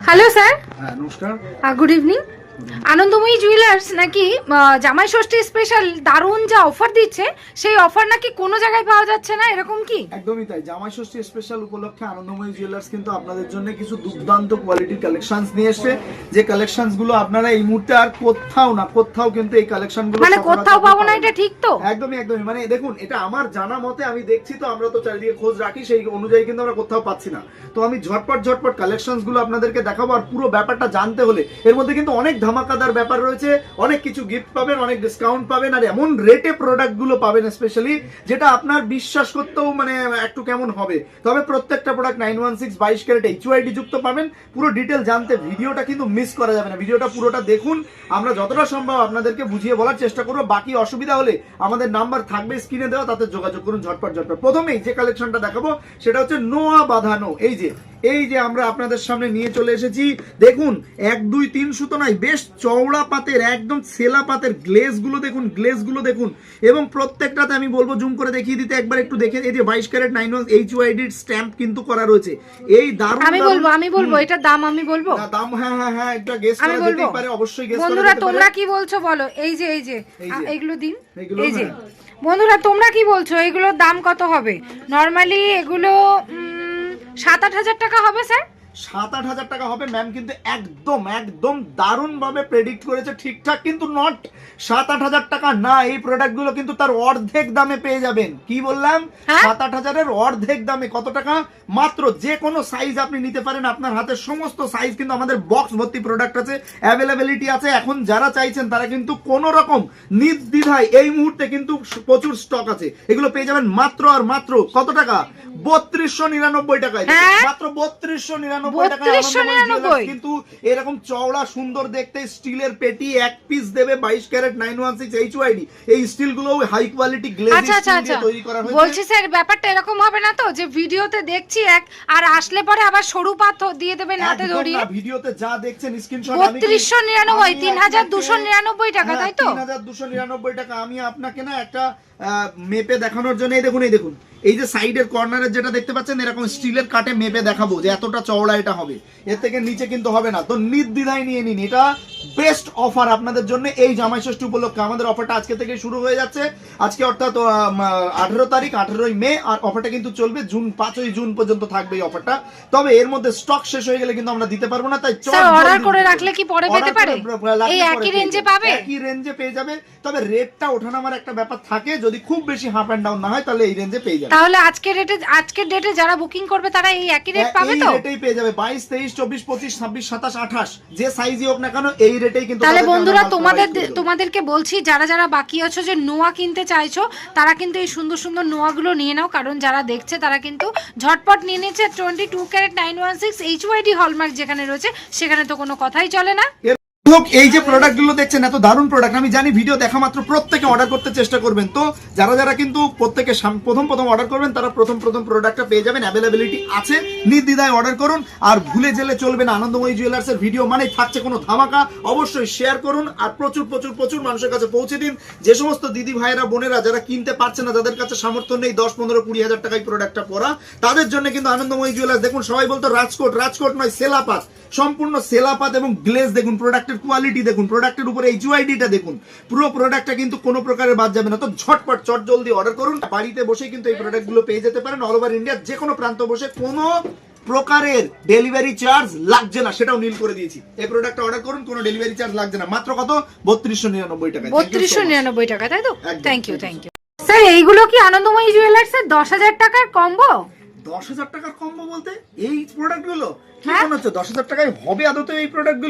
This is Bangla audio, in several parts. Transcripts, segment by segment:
হ্যালো স্যার হ্যাঁ নমস্কার। গুড ইভিনিং আনন্দময়ী জুয়েলার্স নাকি জামাই ষষ্ঠী স্পেশাল দারুণ যা অফার দিচ্ছে সেই অফার নাকি কোনো জায়গায় পাওয়া যাচ্ছে না? এরকম কি? একদমই তাই। জামাই ষষ্ঠী স্পেশাল উপলক্ষে আনন্দময়ী জুয়েলার্স কিন্তু আপনাদের জন্য কিছু দুর্দান্ত কোয়ালিটির কালেকশনস নিয়ে এসেছে। যে কালেকশনসগুলো আপনারা এই মুহূর্তে আর কোথাও না কোথাও কিন্তু এই কালেকশনগুলো মানে কোথাও পাবো না এটা ঠিক তো? একদমই একদমই। মানে দেখুন এটা আমার জানা মতে আমি দেখছি তো আমরা তো চারিদিকে খোঁজ রাখি সেই অনুযায়ী কিন্তু আমরা কোথাও পাচ্ছি না। তো আমি ঝটপট ঝটপট কালেকশনসগুলো আপনাদেরকে দেখাবো আর পুরো ব্যাপারটা জানতে হলে এর মধ্যে কিন্তু অনেক ধামাকাদার ব্যাপার রয়েছে। অনেক কিছু গিফট পাবেন, অনেক ডিসকাউন্ট পাবেন, আর এমন রেটে প্রোডাক্টগুলো পাবেন স্পেশালি যেটা আপনার বিশ্বাস করতেও মানে একটু কেমন হবে। তবে প্রত্যেকটা প্রোডাক্ট নাইন ওয়ান সিক্স বাইশ ক্যারেট এইচওয়াইডি যুক্ত পাবেন। পুরো ডিটেল জানতে ভিডিওটা কিন্তু মিস করা যাবে না। ভিডিওটা পুরোটা দেখুন। আমরা যতটা সম্ভব আপনাদেরকে বুঝিয়ে বলার চেষ্টা করব। বাকি অসুবিধা হলে আমাদের নাম্বার থাকবে স্ক্রিনে দেওয়া, তাতে যোগাযোগ করুন ঝটপট ঝটপট। প্রথমেই যে কালেকশনটা দেখাবো, সেটা হচ্ছে নোয়া বাঁধানো। এই যে এই যে আমরা আপনাদের সামনে নিয়ে চলে এসেছি। দেখুন, এক, দুই, তিন সুতো নাই বেশ চওড়া পাতের একদম সেলা পাতের গ্লেজগুলো দেখুন গ্লেজগুলো দেখুন। এবং প্রত্যেকটাতে আমি বলব জুম করে দেখিয়ে দিতে একবার একটু দেখে এই যে বাইশ carat nine one HUID stamp কিন্তু করা রয়েছে। এই দারুণ আমি বলব আমি বলব এটার দাম আমি বলব? দাম হ্যাঁ হ্যাঁ হ্যাঁ একটা গেস করা বলব। পারে অবশ্যই গেস বন্ধুরা তোমরা কি বলছো বলো? এই যে এই যে। এইগুলো দিন। এই যে। হ্যাঁ। বন্ধুরা তোমরা কি বলছো? এগুলোর দাম কত হবে? নর্মালি এগুলো সাত আট হাজার টাকা হবে স্যার। সাত আট হাজার টাকা হবে ম্যাম কিন্তু একদম একদম দারুণ ভাবে প্রেডিক্ট করেছে ঠিকঠাক কিন্তু নট সাত আট হাজার টাকা না এই প্রোডাক্টগুলো কিন্তু তার অর্ধেক দামে পেয়ে যাবেন। কি বললাম? হ্যাঁ? সাত আট হাজারের অর্ধেক দামে কত টাকা? মাত্র যে কোনো সাইজ আপনি নিতে পারেন আপনার হাতে সমস্ত সাইজ কিন্তু আমাদের বক্স ভর্তি প্রোডাক্ট আছে অ্যাভেলেবিলিটি আছে। এখন যারা চাইছেন তারা কিন্তু কোন রকম নির্দ্বিধায় এই মুহূর্তে কিন্তু প্রচুর স্টক আছে। এগুলো পেয়ে যাবেন মাত্র আর মাত্র কত টাকা? বত্রিশশো নিরানব্বই টাকায়। হ্যাঁ? মাত্র বত্রিশশো নিরানব্বই 3299 কিন্তু এরকম চওড়া সুন্দর দেখতে স্টিলের পেটি এক পিস দেবে বাইশ carat nine one six HUID এই স্টিলগুলো হাই কোয়ালিটি গ্লেজ তৈরি করা হয়েছে। বলছি স্যার ব্যাপারটা এরকম হবে না তো? যে ভিডিওতে দেখছি এক আর আসলে পরে আবার সরু পাত দিয়ে দেবেন হাতে একদম ধরিয়ে। না, ভিডিওতে যা দেখছেন স্ক্রিনশট বত্রিশশো নিরানব্বই তিন হাজার দুশো নিরানব্বই টাকা তাই তো? তিন হাজার দুশো নিরানব্বই টাকা আমি আপনাকে না একটা মেপে দেখানোর জন্য এই দেখুন এই দেখুন। এই যে সাইডের কর্নারের যেটা দেখতে পাচ্ছেন, এরকম স্টিলের কাটে মেপে দেখাবো যে এতটা চওড়া এটা হবে। এর থেকে নিচে কিন্তু হবে না। তো নির্দ্বিধায় নিয়ে নিন। এটা বেস্ট অফার আপনাদের জন্য এই জামাই ষষ্ঠী উপলক্ষে। আমাদের অফারটা আজকে থেকে শুরু হয়ে যাচ্ছে। আজকে অর্থাৎ আঠেরো তারিখ আঠেরোই মে আর অফারটা কিন্তু চলবে জুন পাঁচই জুন পর্যন্ত থাকবে এই অফারটা। তবে এর মধ্যে স্টক শেষ হয়ে গেলে কিন্তু আমরা দিতে পারব না তাই অর্ডার করে রাখলে কি পরে পেতে পারে? এই একই রেঞ্জে পাবে? একই রেঞ্জে পেয়ে যাবে। তবে রেটটা ওঠানামার একটা ব্যাপার থাকে যদি খুব বেশি হাফ অ্যান্ড ডাউন না হয় তাহলে এই রেঞ্জে পেয়ে যাবে। তাহলে আজকের রেটে আজকের ডেটে যারা বুকিং করবে তারা এই একই রেট পাবে তো? এই রেটেই পেয়ে যাবে। বাইশ তেইশ চব্বিশ পঁচিশ ছাব্বিশ সাতাশ আঠাশ যে সাইজই হোক না কেন এই রেটেই কিন্তু তাহলে বন্ধুরা তোমাদের। তোমাদেরকে বলছি যারা যারা বাকি আছো যে নোয়া কিনতে চাইছো তারা কিন্তু এই সুন্দর সুন্দর নোয়াগুলো নিয়ে নাও কারণ যারা দেখছে তারা কিন্তু ঝটপট নিয়ে নিচ্ছে twenty two carat nine one six HUID hallmark যেখানে রয়েছে সেখানে তো কোনো কথাই চলে না হোক এই যে প্রোডাক্টগুলো দেখছেন, এত দারুণ প্রোডাক্ট আমি জানি ভিডিও দেখা মাত্র প্রত্যেকে অর্ডার করতে চেষ্টা করবেন। তো যারা যারা কিন্তু প্রত্যেকে প্রথম প্রথম অর্ডার করবেন, তারা প্রথম প্রথম প্রোডাক্টটা পেয়ে যাবেন। অ্যাভেলেবিলিটি আছে। নির্দ্বিধায় অর্ডার করুন। আর ভুলে জেলে চলবে না। আনন্দময়ী জুয়েলার্স এর ভিডিও মানে থাকছে কোনো ধামাকা। অবশ্যই শেয়ার করুন আর প্রচুর প্রচুর প্রচুর মানুষের কাছে পৌঁছে দিন। যে সমস্ত দিদি ভাইয়েরা, বোনেরা যারা কিনতে পারছে না যাদের কাছে সামর্থ্য নেই দশ, পনেরো, কুড়ি হাজার টাকায় প্রোডাক্টটা পরা। তাদের জন্য কিন্তু আনন্দময়ী জুয়েলার্স দেখুন, সবাই বলতো রাজকোট রাজকোট নয়, সেলাপাত। সম্পূর্ণ সেলাপাত এবং গ্লেজ দেখুন প্রোডাক্টের কোয়ালিটি দেখুন প্রোডাক্টের উপরে এইচওআইডিটা দেখুন পুরো প্রোডাক্টটা কিন্তু কোনো প্রকারের বাদ যাবে না। তো ঝটপট চট জলদি অর্ডার করুন। বাড়িতে বসে কিন্তু এই প্রোডাক্টগুলো পেয়ে যেতে পারেন অল ওভার ইন্ডিয়ার যে কোনো প্রান্ত বসে কোনো প্রকারের ডেলিভারি চার্জ লাগছে না সেটাও নীল করে দিয়েছি। এই প্রোডাক্টটা অর্ডার করুন কোনো ডেলিভারি চার্জ লাগছে না। মাত্র কত? বত্রিশশো নিরানব্বই টাকা। বত্রিশশো নিরানব্বই টাকা তাই তো? Thank you thank you sir এইগুলো কি আনন্দময়ী জুয়েলার্স এর? দশ হাজার টাকার কম্বো দশ হাজার টাকার কম্বো বলতে এই প্রোডাক্টগুলো কি হ্যাঁ। মনে হচ্ছে? দশ হাজার টাকায় হবে আদতে এই প্রোডাক্ট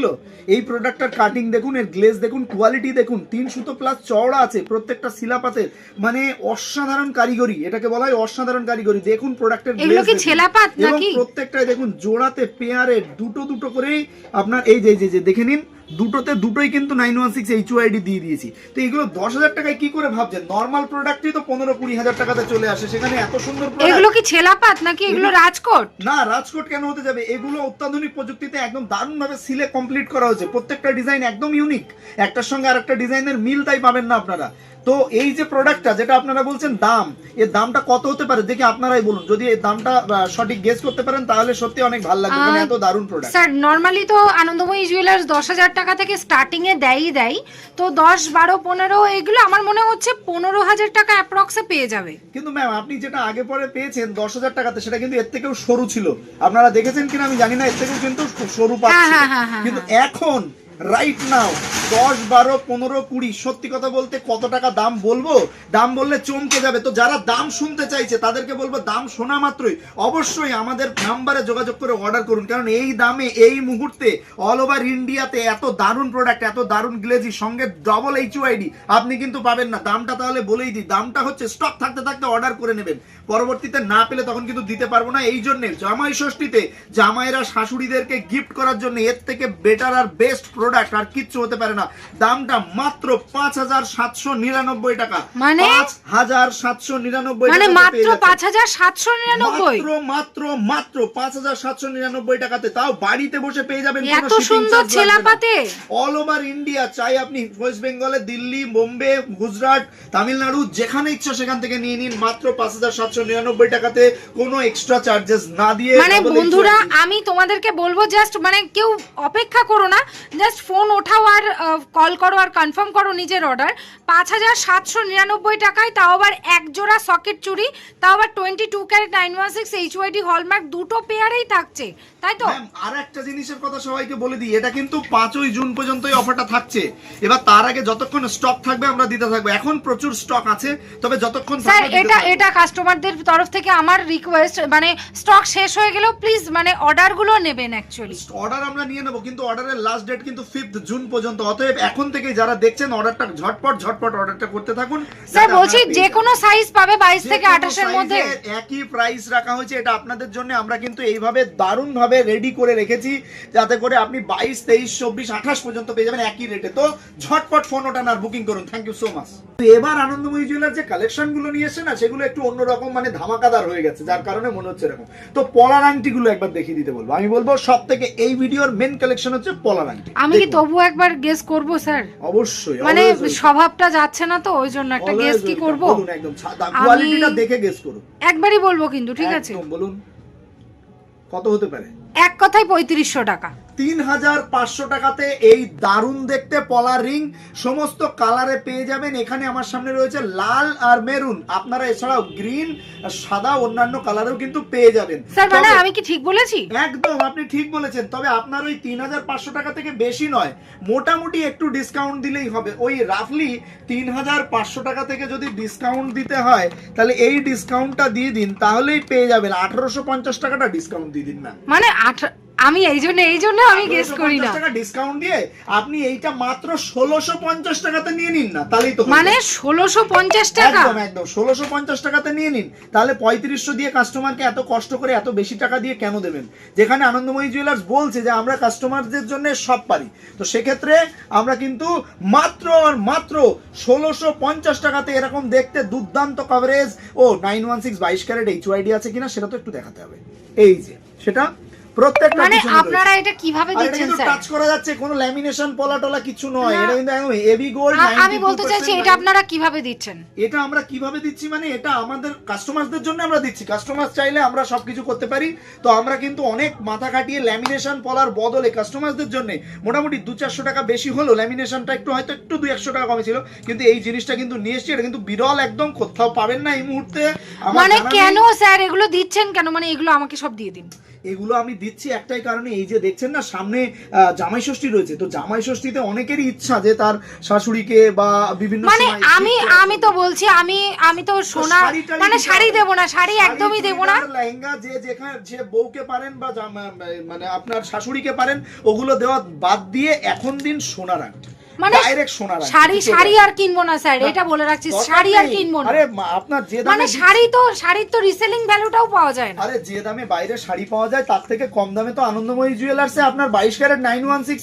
এই প্রোডাক্টটার কাটিং দেখুন এর গ্লেজ দেখুন কোয়ালিটি দেখুন তিন সুতো প্লাস চওড়া আছে প্রত্যেকটা শিলাপাতের মানে অসাধারণ কারিগরি এটাকে বলা হয় অসাধারণ কারিগরি। দেখুন প্রোডাক্টের এগুলো ছেলাপাত এবং প্রত্যেকটাই দেখুন জোড়াতে পেয়ারে দুটো দুটো করেই আপনার এই যে দেখে নিন দুটোতে দুটোই কিন্তু nine one six HUID দিয়ে দিয়েছি। তো এগুলো দশ হাজার টাকায় কি করে ভাবছেন? নর্মাল প্রোডাক্টই তো পনেরো কুড়ি হাজার টাকাতে চলে আসে সেখানে এত সুন্দর এগুলো কি ছেলাপাত নাকি? এগুলো রাজকোট? না রাজকোট কেন হতে যাবে? এগুলো অত্যাধুনিক প্রযুক্তিতে একদম দারুণভাবে সিলে কমপ্লিট করা হয়েছে। প্রত্যেকটা ডিজাইন একদম ইউনিক একটার সঙ্গে আর একটা ডিজাইনের মিল তাই পাবেন না আপনারা। তো এই যে প্রোডাক্টটা যেটা আপনারা বলছেন দাম এর দামটা কত হতে পারে? দেখি আপনারাই বলুন। যদি এই দামটা সঠিক গেস করতে পারেন তাহলে সত্যি অনেক ভালো লাগবে। আহ, এত দারুণ প্রোডাক্ট স্যার নর্মালি তো আনন্দময়ী জুয়েলার্স দশ হাজার টাকা থেকে স্টার্টিং এ দেয়ই দেয়। তো দশ বারো পনেরো এগুলো আমার মনে হচ্ছে পনেরো হাজার টাকা অ্যাপ্রক্সে পেয়ে যাবে। কিন্তু ম্যাম আপনি যেটা আগে পরে পেয়েছেন দশ হাজার টাকাতে সেটা কিন্তু এর থেকেও সরু ছিল। আপনারা দেখেছেন কিনা আমি জানি না এর থেকেও কিন্তু সরু পাচ্ছি। হ্যাঁ, হ্যাঁ, হ্যাঁ, কিন্তু এখন রাইট নাও দশ, বারো, পনেরো, কুড়ি, সত্যি কথা বলতে কত টাকা দাম বলব? দাম বললে চমকে যাবে। তো যারা দাম শুনতে চাইছে, তাদেরকে বলব দাম শোনা মাত্রই। অবশ্যই আমাদের নাম্বারে যোগাযোগ করে অর্ডার করুন। কারণ এই দামে, এই মুহূর্তে অল ওভার ইন্ডিয়াতে এত দারুণ প্রোডাক্ট এত দারুণ গ্লেজি সঙ্গে ডবল এইচ আইডি আপনি কিন্তু পাবেন না। দামটা তাহলে বলেই দিই। দামটা হচ্ছে স্টক থাকতে থাকতে অর্ডার করে নেবেন। পরবর্তীতে না পেলে তখন কিন্তু দিতে পারব না। এই জন্য জামাই ষষ্ঠীতে জামাইরা শাশুড়িদেরকে গিফট করার জন্য এর থেকে বেটার আর বেস্ট প্রোডাক্ট আর কিচ্ছু হতে পারে না। দামটা মাত্র পাঁচ হাজার সাতশো নিরানব্বই টাকা। মানে? পাঁচ হাজার সাতশো নিরানব্বই মানে মাত্র পাঁচ হাজার সাতশো নিরানব্বই? মাত্র মাত্র পাঁচ হাজার সাতশো নিরানব্বই টাকাতে। তাও বাড়িতে বসে পেয়ে যাবেন এত সুন্দর। ছেলাপাতে। অল ওভার ইন্ডিয়া চাই আপনি ওয়েস্ট বেঙ্গলে দিল্লি বোম্বে গুজরাট তামিলনাড়ু যেখানে ইচ্ছা সেখান থেকে নিয়ে নিন। মাত্র পাঁচ হাজার সাতশো নিরানব্বই টাকাতে কোনো এক্সট্রা চার্জেস না দিয়ে মানে বন্ধুরা আমি তোমাদেরকে বলব জাস্ট মানে কেউ অপেক্ষা করো না। জাস্ট ফোন ওঠাও আর কল করো আর কনফার্ম করো নিজের অর্ডার পাঁচ হাজার সাতশো নিরানব্বই টাকায় তাও আবার এক জোড়া সকেট চুরি, তাও আবার twenty two carat nine one six HUID hallmark দুটো পেয়ারেই থাকছে। তাই তো? আর একটা জিনিসের কথা সবাইকে বলে দিই এটা কিন্তু পাঁচই জুন পর্যন্তই অফারটা থাকছে। এবার তার আগে যতক্ষণ স্টক থাকবে আমরা দিতে থাকব। এখন প্রচুর স্টক আছে তবে যতক্ষণ স্যার এটা। এটা কাস্টমারদের তরফ থেকে আমার রিকোয়েস্ট মানে স্টক শেষ হয়ে গেলেও প্লিজ মানে অর্ডারগুলো নেবেন অ্যাকচুয়ালি অর্ডার আমরা নিয়ে নেব কিন্তু অর্ডারের লাস্ট ডেট কিন্তু ফিফথ জুন পর্যন্ত। অতএব এখন থেকে যারা দেখছেন অর্ডারটা ঝটপট ঝটপট অর্ডারটা করতে থাকুন। স্যার বলছি যে কোনো সাইজ পাবে বাইশ থেকে আঠাশের মধ্যে। একই প্রাইস রাখা হয়েছে এটা আপনাদের জন্য। আমরা কিন্তু এইভাবে দারুণ ভাবে রেডি করে রেখেছি যাতে করে আপনি বাইশ তেইশ চব্বিশ আঠাশ পর্যন্ত পেয়ে যাবেন একই রেটে তো ঝটপট ফোন ওঠান আর বুকিং করুন। থ্যাংক ইউ সো মাচ এবার আনন্দময়ী জুয়েলার যে কালেকশনগুলো নিয়ে এসে না সেগুলো একটু অন্যরকম মানে ধামাকাদার হয়ে গেছে যার কারণে মনে হচ্ছে এরকম। তো পলার আংটি গুলো একবার দেখিয়ে দিতে বলব। আমি বলব সব থেকে এই ভিডিওর মেন কালেকশন হচ্ছে পলার আংটি। আমি কি। তবু একবার গেস করব স্যার অবশ্যই মানে স্বভাবটা যাচ্ছে না তো ওই জন্য একটা গেস কি. করব? বলুন একদম কোয়ালিটিটা দেখে গেস করুন। একবারই বলব কিন্তু ঠিক আছে? বলুন। কত হতে পারে? এক কথায় পঁয়ত্রিশশো টাকা। তিন হাজার পাঁচশো টাকাতে এই দারুণ দেখতে পলার রিং। সমস্ত কালারে পেয়ে যাবেন। এখানে আমার সামনে রয়েছে লাল আর মেরুন। আপনারা এছাড়াও গ্রিন সাদা অন্যান্য কালারেও কিন্তু পেয়ে যাবেন। স্যার মানে আমি কি ঠিক বলেছি? একদম আপনি ঠিক বলেছেন। তবে আপনার ওই তিন হাজার পাঁচশো টাকা থেকে বেশি নয়। মোটামুটি একটু ডিসকাউন্ট দিলেই হবে। ওই রাফলি তিন হাজার পাঁচশো টাকা থেকে যদি ডিসকাউন্ট দিতে হয় তাহলে এই ডিসকাউন্টটা দিয়ে দিন। তাহলেই পেয়ে যাবেন। আঠারোশো পঞ্চাশ টাকাটা ডিসকাউন্ট দিয়ে দিন না মানে আঠা- আমি এই জন্য এই জন্য আমি গেস করি না। টাকা ডিসকাউন্ট দিয়ে আপনি এইটা মাত্র ষোলোশো পঞ্চাশ টাকাতে নিয়ে নিন না তাহলেই তো মানে যাবে। ষোলোশো পঞ্চাশ টাকা? একদম একদম ষোলোশো পঞ্চাশ টাকাতে নিয়ে নিন তাহলে পঁয়ত্রিশশো দিয়ে কাস্টমারকে এত কষ্ট করে এত বেশি টাকা দিয়ে কেন দেবেন? যেখানে আনন্দময়ী জুয়েলার্স বলছে যে আমরা কাস্টমারদের জন্য সব পারি। তো সেক্ষেত্রে আমরা কিন্তু মাত্র আর মাত্র ষোলোশো পঞ্চাশ টাকাতে এরকম দেখতে দুর্দান্ত কভারেজ ও নাইন ওয়ান সিক্স বাইশ ক্যারেট এইচ ওয়াইডি আছে কিনা সেটা তো একটু দেখাতে হবে। এই যে সেটা প্রত্যেকটা মানে আপনারা এটা কীভাবে দিচ্ছেন স্যার? টাচ করা যাচ্ছে কোনো ল্যামিনেশন পলা টলা কিছু নয়। এটা কিন্তু একদম হেভি গোল্ড আমি বলতে চাইছি এটা আপনারা কীভাবে দিচ্ছেন? এটা আমরা কীভাবে দিচ্ছি মানে এটা আমাদের কাস্টমারদের জন্য আমরা দিচ্ছি। কাস্টমার চাইলে আমরা সবকিছু করতে পারি। তো আমরা কিন্তু অনেক মাথা খাটিয়ে ল্যামিনেশন পলার বদলে কাস্টমারদের জন্য মোটামুটি দু চারশো টাকা বেশি হলো ল্যামিনেশনটা একটু হয়তো একটু দু একশো টাকা কমে ছিল কিন্তু এই জিনিসটা কিন্তু নিয়ে এসছি এটা কিন্তু বিরল একদম কোথাও পাবেন না এই মুহূর্তে। মানে কেন স্যার এগুলো দিচ্ছেন কেন? মানে এগুলো আমাকে সব দিয়ে দিন। এগুলো আমি দিচ্ছি একটাই কারণে এই যে দেখছেন না সামনে জামাই ষষ্ঠী রয়েছে। তো জামাই ষষ্ঠীতে অনেকেরই ইচ্ছা যে তার শাশুড়িকে বা বিভিন্ন মানে আমি আমি তো বলছি আমি আমি তো সোনা মানে শাড়ি দেব না শাড়ি একদমই দেব না। লেহেঙ্গা যে যেখানে যে বউকে পারেন বা মানে আপনার শাশুড়িকে পারেন ওগুলো দেওয়া বাদ দিয়ে এখন দিন সোনা রাখতে মানে ডাইরেক্ট সোনা শাড়ি শাড়ি আর কিনবো না স্যার এটা বলে রাখছি শাড়ি আর কিনবো না। আরে আপনার যে দামে মানে শাড়ি তো শাড়ির তো রিসেলিং ভ্যালুটাও পাওয়া যায় না। আরে যে দামে বাইরে শাড়ি পাওয়া যায় তার থেকে কম দামে তো আনন্দময়ী জুয়েলার্সে আপনার ক্যারেট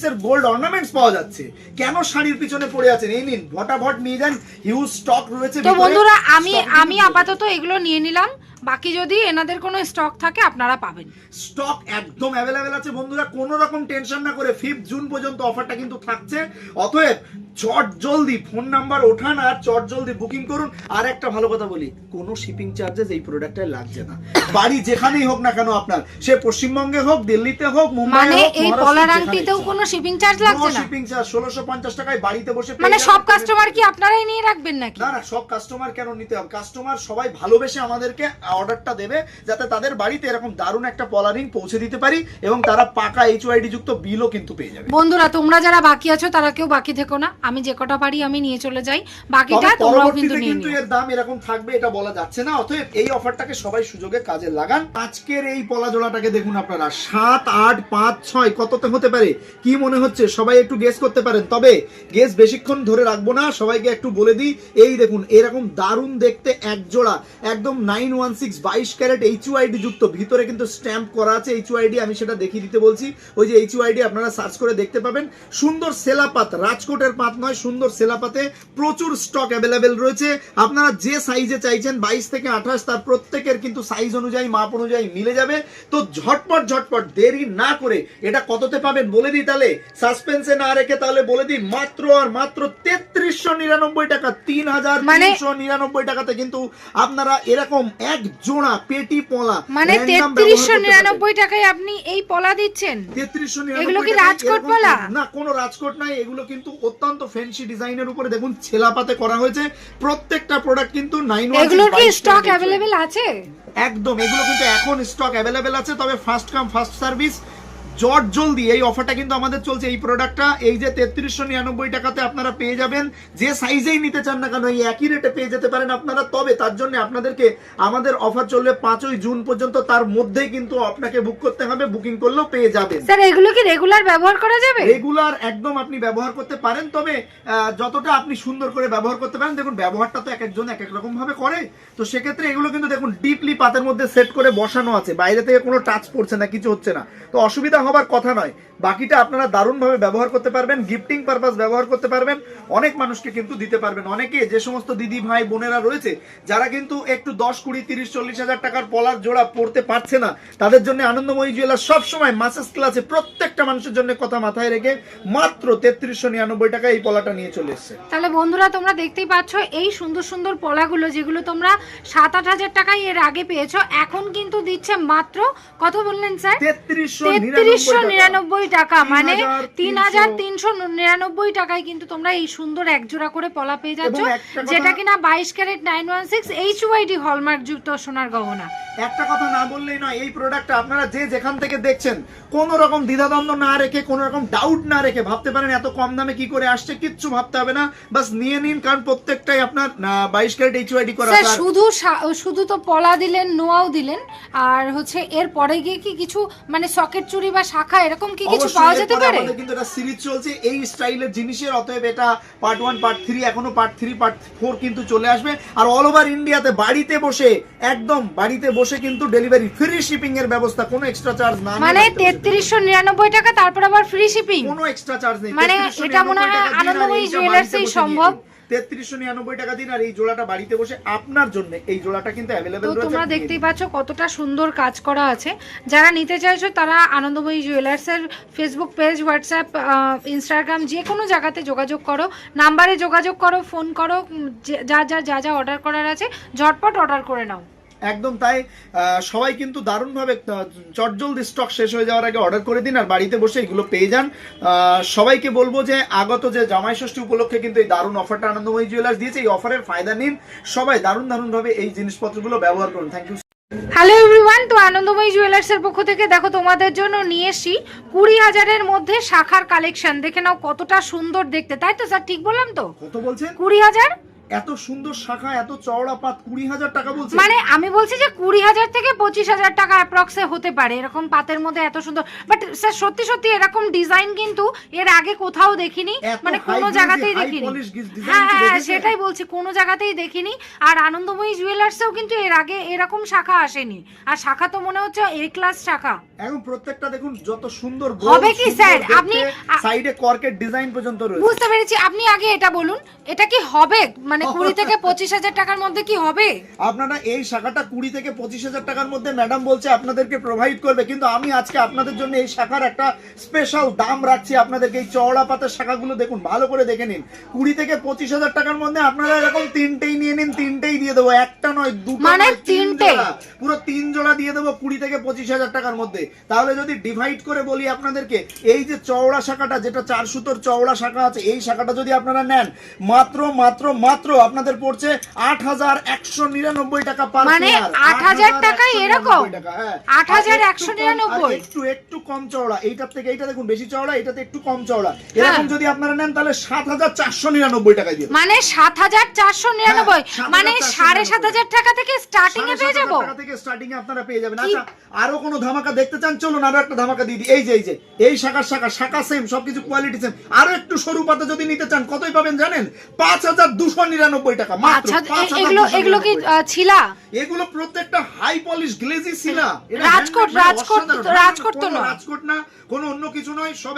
এর গোল্ড অর্নামেন্টস পাওয়া যাচ্ছে। কেন শাড়ির পিছনে পড়ে আছেন? এই নিন ভটাভট নিয়ে যান হিউজ স্টক রয়েছে তো বন্ধুরা আমি আমি আপাতত এগুলো নিয়ে নিলাম। বাকি যদি এনাদের কোনো স্টক থাকে, আপনারা পাবেন। স্টক একদম অ্যাভেলেবেল আছে। বন্ধুরা, কোনো রকম টেনশন না করে ফিফথ জুন পর্যন্ত অফারটা কিন্তু থাকছে। অতএব চট জলদি ফোন নাম্বার ওঠান আর চট জলদি বুকিং করুন। আর একটা ভালো কথা বলি কোনো শিপিং চার্জেস এই প্রোডাক্টটায় লাগছে না। বাড়ি যেখানেই হোক না কেন আপনার সে পশ্চিমবঙ্গে হোক দিল্লিতে হোক মুম্বাই মানে এই যেখানেই আংটিতেও কোনো শিপিং চার্জ লাগছে না? শিপিং চার্জ ষোলোশো পঞ্চাশ টাকায় বাড়িতে বসে মানে সব কাস্টমার কি আপনারাই নিয়ে রাখবেন নাকি? না না সব কাস্টমার কেন নিতে হবে? কাস্টমার সবাই ভালোবেসে আমাদেরকে অর্ডারটা দেবে যাতে তাদের বাড়িতে এরকম দারুণ একটা পলারিং পৌঁছে দিতে পারি এবং তারা পাকা এইচওআইডি যুক্ত বিলও কিন্তু পেয়ে যাবে। বন্ধুরা তোমরা যারা বাকি আছো তারা কেউ বাকি থেকো না। আমি যে কটা পারি আমি নিয়ে চলে যাই বাকিটা তোমরাও কিন্তু নিয়ে কিন্তু এর দাম এরকম থাকবে এটা বলা যাচ্ছে না অতএব এই অফারটাকে সবাই সুযোগে কাজে লাগান। আজকের এই পলা জোড়াটাকে দেখুন আপনারা সাত আট পাঁচ ছয় কততে হতে পারে কি মনে হচ্ছে সবাই একটু গেস করতে পারেন। তবে গেস বেশিক্ষণ ধরে রাখব না সবাইকে একটু বলে দিই এই দেখুন এরকম দারুণ দেখতে এক জোড়া একদম নাইন ওয়ান সিক্স বাইশ ক্যারেট এইচইউআইডি যুক্ত ভিতরে কিন্তু স্ট্যাম্প করা আছে এইচইউআইডি আমি সেটা দেখিয়ে দিতে বলছি ওই যে এইচইউআইডি আপনারা সার্চ করে দেখতে পাবেন। সুন্দর সেলাপাত রাজকোটের পাত নয় সুন্দর সেলাপাতে প্রচুর স্টক অ্যাভেলেবেল রয়েছে। আপনারা যে সাইজে চাইছেন বাইশ থেকে আঠাশ তার প্রত্যেকের কিন্তু সাইজ অনুযায়ী মাপ অনুযায়ী মিলে যাবে। তো ঝটপট ঝটপট দেরি না করে এটা কততে পাবেন বলে দিই তাহলে। সাসপেন্সে না রেখে তাহলে বলে দিই মাত্র আর মাত্র তেত্রিশশো নিরানব্বই টাকা তিন হাজার মানে- তিনশো নিরানব্বই টাকাতে কিন্তু আপনারা এরকম এক জোড়া পেটি পলা মানে তেত্রিশশো নিরানব্বই টাকায় আপনি এই পলা দিচ্ছেন? তেত্রিশশো কি না কোনো রাজকোট নাই এগুলো কিন্তু অত্যন্ত ফ্যান্সি ডিজাইনের উপরে দেখুন ছেলাপাতে করা হয়েছে। প্রত্যেকটা প্রোডাক্ট কিন্তু নাইন এগুলোর কি স্টক অ্যাভেলেবেল আছে? একদম এগুলো কিন্তু এখন স্টক অ্যাভেলেবেল আছে তবে ফার্স্ট কাম ফার্স্ট সার্ভিস জট জলদি এই অফারটা কিন্তু আমাদের চলছে। এই প্রোডাক্টটা এই যে তেত্রিশশো নিরানব্বই টাকাতে আপনারা পেয়ে যাবেন। যে সাইজেই নিতে চান না কেন এই একই রেটে পেয়ে যেতে পারেন আপনারা। তবে তার জন্য আপনাদেরকে আমাদের অফার চলবে পাঁচই জুন পর্যন্ত। তার মধ্যেই কিন্তু আপনাকে বুক করতে হবে বুকিং করলেও পেয়ে যাবেন। স্যার এগুলো কি রেগুলার ব্যবহার করা যাবে? রেগুলার একদম আপনি ব্যবহার করতে পারেন তবে যতটা আপনি সুন্দর করে ব্যবহার করতে পারেন দেখুন ব্যবহারটা তো এক একজন এক এক রকম ভাবে করে। তো সেক্ষেত্রে এগুলো কিন্তু দেখুন ডিপলি পাতের মধ্যে সেট করে বসানো আছে। বাইরে থেকে কোনো টাচ পড়ছে না কিছু হচ্ছে না। তো অসুবিধা হবার কথা নয়। বাকিটা আপনারা দারুণভাবে ব্যবহার করতে পারবেন গিফটিং পারপাস ব্যবহার করতে পারবেন। অনেক মানুষকে কিন্তু দিতে পারবেন। অনেকে যে সমস্ত দিদি ভাই বোনেরা রয়েছে যারা কিন্তু একটু দশ কুড়ি তিরিশ চল্লিশ হাজার টাকার পলার জোড়া পড়তে পারছে না তাদের জন্য আনন্দময়ী জুয়েলার সবসময় মাসেস ক্লাসে প্রত্যেকটা মানুষের জন্য কথা মাথায় রেখে মাত্র তেত্রিশশো নিরানব্বই টাকা এই পলাটা নিয়ে চলে এসছে। তাহলে বন্ধুরা তোমরা দেখতেই পাচ্ছ এই সুন্দর সুন্দর পলাগুলো যেগুলো তোমরা সাত আট হাজার টাকায় এর আগে পেয়েছ এখন কিন্তু দিচ্ছে মাত্র কত বললেন স্যার? তেত্রিশশো তেত্রিশশো নিরানব্বই টাকা মানে তিন হাজার তিনশো। নিরানব্বই টাকায় কিন্তু তোমরা এই সুন্দর একজোড়া করে পলা পেয়ে যাচ্ছ যেটা কিনা বাইশ carat nine one six HUID hallmark যুক্ত সোনার গহনা। একটা কথা না বললেই নয় এই প্রোডাক্টটা আপনারা যে যেখান থেকে দেখছেন কোন রকম দ্বিধাদ্বন্দ্ব না রেখে কোন রকম ডাউট না রেখে ভাবতে পারেন এত কম দামে কি করে আসছে কিচ্ছু ভাবতে হবে না। বাস নিয়ে নিন কারণ প্রত্যেকটাই আপনার বাইশ ক্যারেট এইচওয়াইডি করা শুধু শুধু তো পলা দিলেন নোয়াও দিলেন আর হচ্ছে এর পরে গিয়ে কি কিছু মানে সকেট চুরি বা শাখা এরকম কি কিছু পাওয়া যেতে পারে? কিন্তু এটা সিরিজ চলছে এই স্টাইলের জিনিসের অতএব এটা পার্ট ওয়ান পার্ট থ্রি এখনও পার্ট থ্রি পার্ট ফোর কিন্তু চলে আসবে। আর অল ওভার ইন্ডিয়াতে বাড়িতে বসে একদম বাড়িতে বসে কিন্তু ডেলিভারি ফ্রি শিপিং এর ব্যবস্থা কোনো এক্সট্রা চার্জ না মানে বাড়িতে বসে। তেত্রিশশো নিরানব্বই টাকা তারপর আবার ফ্রি শিপিং কোনো এক্সট্রা চার্জ নেই। মানে 3399 এটা মনে হয় আনন্দময়ী জুয়েলার্সেই বসে সম্ভব। তেত্রিশশো নিরানব্বই টাকা দিন আর এই জোড়াটা বাড়িতে বসে আপনার জন্য এই জোড়াটা কিন্তু অ্যাভেলেবেল তো রয়েছে তোমরা দেখতেই পাচ্ছ কতটা সুন্দর কাজ করা আছে। যারা নিতে চাইছো তারা আনন্দময়ী জুয়েলার্সের ফেসবুক পেজ হোয়াটসঅ্যাপ ইনস্টাগ্রাম যে কোনো জায়গাতে যোগাযোগ করো। নাম্বারে যোগাযোগ করো ফোন করো যা যা যা যা অর্ডার করার আছে ঝটপট অর্ডার করে নাও। একদম তাই সবাই কিন্তু দারুণভাবে চটজলদি স্টক শেষ হয়ে যাওয়ার আগে অর্ডার করে দিন আর বাড়িতে বসে এগুলো পেয়ে যান। সবাইকে বলব যে আগত যে জামাই ষষ্ঠী উপলক্ষে কিন্তু এই দারুণ অফারটা আনন্দময়ী জুয়েলার্স দিয়েছে এই অফারের ফায়দা নিন। সবাই দারুণ দারুণভাবে এই জিনিসপত্রগুলো ব্যবহার করুন। থ্যাংক ইউ হ্যালো এভরিওয়ান তো আনন্দময়ী জুয়েলার্সের পক্ষ থেকে দেখো তোমাদের জন্য নিয়ে এসি কুড়ি হাজারের মধ্যে শাখার কালেকশন দেখে নাও কতটা সুন্দর দেখতে। তাই তো স্যার ঠিক বললাম তো? কত বলছেন? কুড়ি হাজার? এত সুন্দর শাখা এত চওড়া পাত কুড়ি হাজার টাকা বলছেন মানে আমি বলছি যে কুড়ি হাজার থেকে পঁচিশ হাজার টাকা অ্যাপ্রক্সে হতে পারে এরকম পাতের মধ্যে এত সুন্দর। বাট স্যার সত্যি সত্যি এরকম ডিজাইন কিন্তু এর আগে কোথাও দেখিনি মানে কোনো জায়গাতেই দেখিনি। হ্যাঁ হ্যাঁ সেটাই বলছি কোনো জায়গাতেই দেখিনি। আর আনন্দময়ী জুয়েলার্সেও কিন্তু এর আগে এরকম শাখা আসেনি। আর শাখা তো মনে হচ্ছে এ ক্লাস শাখা। এখন প্রত্যেকটা দেখুন যত সুন্দর হবে কি স্যার? আপনি- সাইডে কর্কের ডিজাইন পর্যন্ত রয়েছে। বুঝতে পেরেছি আপনি আগে এটা বলুন এটা কি হবে? মানে কুড়ি থেকে পঁচিশ হাজার টাকার মধ্যে কি হবে? আপনারা এই শাখাটা কুড়ি থেকে পঁচিশ হাজার টাকার মধ্যে ম্যাডাম বলছে আপনাদেরকে প্রোভাইড করবে। কিন্তু আমি আজকে আপনাদের জন্য এই শাখার একটা স্পেশাল দাম রাখছি। আপনাদেরকে এই চওড়া পাতার শাখাগুলো দেখুন ভালো করে দেখে নিন। কুড়ি থেকে পঁচিশ হাজার টাকার মধ্যে আপনারা এরকম তিনটেই নিয়ে নিন তিনটেই দিয়ে দেবো। একটা নয় দুটো মানে তিনটে? পুরো তিন জোড়া দিয়ে দেবো কুড়ি থেকে পঁচিশ হাজার টাকার মধ্যে। তাহলে যদি ডিভাইড করে বলি আপনাদেরকে এই যে চওড়া শাখাটা যেটা চার সুতোর চওড়া শাখা আছে এই শাখাটা যদি আপনারা নেন মাত্র মাত্র মাত্র আপনাদের পড়ছে আট হাজার একশো নিরানব্বই টাকা পার মানে। 8,000 টাকায় 8,199 এরকম? টাকা, হ্যাঁ। 8,199 আর একটু একটু কম চওড়া। এইটার থেকে এইটা দেখুন বেশি চওড়া এটাতে একটু কম চওড়া। এরকম হ্যাঁ। যদি আপনারা নেন তাহলে সাত হাজার চারশো নিরানব্বই টাকায় দিয়ে মানে সাত হাজার চারশো নিরানব্বই? হ্যাঁ, মানে সাড়ে সাত হাজার টাকা থেকে স্টার্টিং এ পেয়ে যাব? টাকা থেকে স্টার্টিং এ আপনারা পেয়ে যাবেন? আচ্ছা আরও কোনো ধামাকা দেখতে চান? চলুন আরও একটা ধামাকা দিয়ে দিই। এই যে এই যে এই শাখার শাখা শাখা সেম সবকিছু কোয়ালিটি সেম আরও একটু সরু পাতা যদি নিতে চান কতই পাবেন জানেন? পাঁচ হাজার দুশো নিরানব্বই টাকা মাত্র আচ্ছা এগুলো এগুলো কি ছিলা? এগুলো প্রত্যেকটা হাই পলিশ গ্লেজি এটা রাজকোট, রাজকোট রাজকোট তো নয়। রাজকোট না কোনো অন্য কিছু নয় সব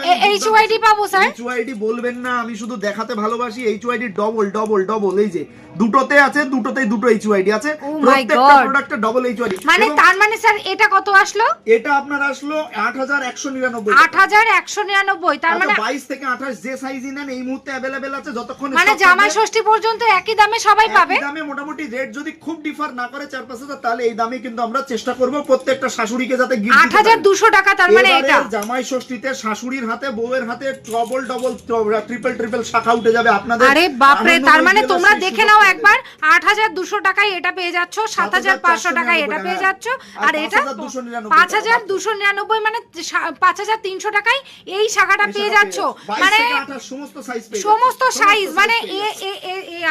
পাবো, স্যার? এইচওয়াইডি বলবেন না আমি শুধু দেখাতে ভালোবাসি এইচওয়াইডি ডবল ডবল ডবল এই যে দুটোতে আছে দুটোতেই দুটো এইচওয়াইডি আছে। Oh প্রত্যেকটা প্রোডাক্টে ডবল এইচওয়াইডি মানে তার মানে স্যার এটা কত আসলো? এটা আপনার আসলো আট হাজার একশো নিরানব্বই আট হাজার একশো নিরানব্বই তার মানে বাইশ থেকে আঠাশ যে সাইজই নেন এই মুহূর্তে অ্যাভেলেবেল আছে যতক্ষণ মানে জামাই ষষ্ঠী পর্যন্ত একই দামে সবাই একই পাবে। দামে মোটামুটি রেট যদি খুব ডিফার না করে চার পাঁচ হাজার তাহলে এই দামে কিন্তু আমরা চেষ্টা করব প্রত্যেকটা শাশুড়িকে যাতে আট হাজার। দুশো টাকা তার মানে এটা। জামাই ষষ্ঠীতে শাশুড়ির হাতে বউয়ের হাতে ডবল ডবল ট্রিপল ট্রিপল শাখা উঠে যাবে আপনাদের। আরে বাপরে আনন্দময় তার মানে তোমরা দেখে নাও একবার আট হাজার দুশো টাকায় এটা পেয়ে যাচ্ছ সাত হাজার পাঁচশো টাকায় এটা পেয়ে যাচ্ছ। আর এটা 5,299 পাঁচ হাজার দুশো নিরানব্বই মানে পাঁচ হাজার তিনশো টাকায় এই শাখাটা পেয়ে যাচ্ছ। মানে সমস্ত সাইজ পেয়ে সমস্ত। সাইজ মানে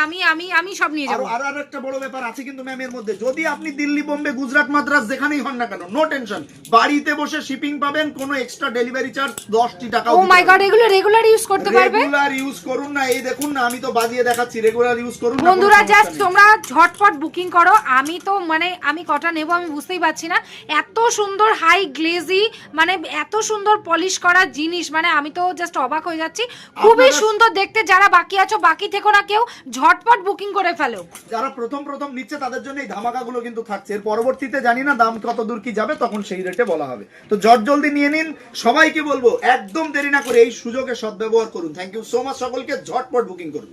আমি আমি আমি সব নিয়ে যাব। আরও আরও একটা বড় ব্যাপার আছে কিন্তু ম্যাম এর মধ্যে। যদি আপনি দিল্লি বোম্বে গুজরাট মাদ্রাস যেখানেই হন না কেন নো টেনশন বাড়িতে বসে শিপিং পাবেন কোনো এক্সট্রা ডেলিভারি চার্জ দশটি টাকা ও মাই গড এগুলো রেগুলার ইউজ করতে পারবে? রেগুলার ইউজ করুন না এই দেখুন না আমি তো বাজিয়ে দেখাচ্ছি রেগুলার ইউজ করুন বন্ধুরা জাস্ট তোমরা ঝটপট বুকিং করো। আমি তো মানে আমি কটা নেব আমি বুঝতেই পারছি না। এত সুন্দর হাই গ্লেজি মানে এত সুন্দর পলিশ করা জিনিস মানে আমি তো জাস্ট অবাক হয়ে যাচ্ছি। খুবই সুন্দর দেখতে যারা বাকি আছো বাকি থেকো না কেউ ঝটপট বুকিং করে ফেলো। যারা প্রথম প্রথম নিচ্ছে তাদের জন্য এই ধামাকা গুলো কিন্তু থাকছে। এর পরবর্তীতে জানি না দাম কত দূর কি যাবে, তখন সেই রেটে বলা হবে। তো জট জলদি নিয়ে নিন। সবাইকে বলব, একদম দেরি না করে এই সুযোগে সদ্ব্যবহার করুন। থ্যাংক ইউ সো মাচ সকলকে। ঝটপট বুকিং করুন।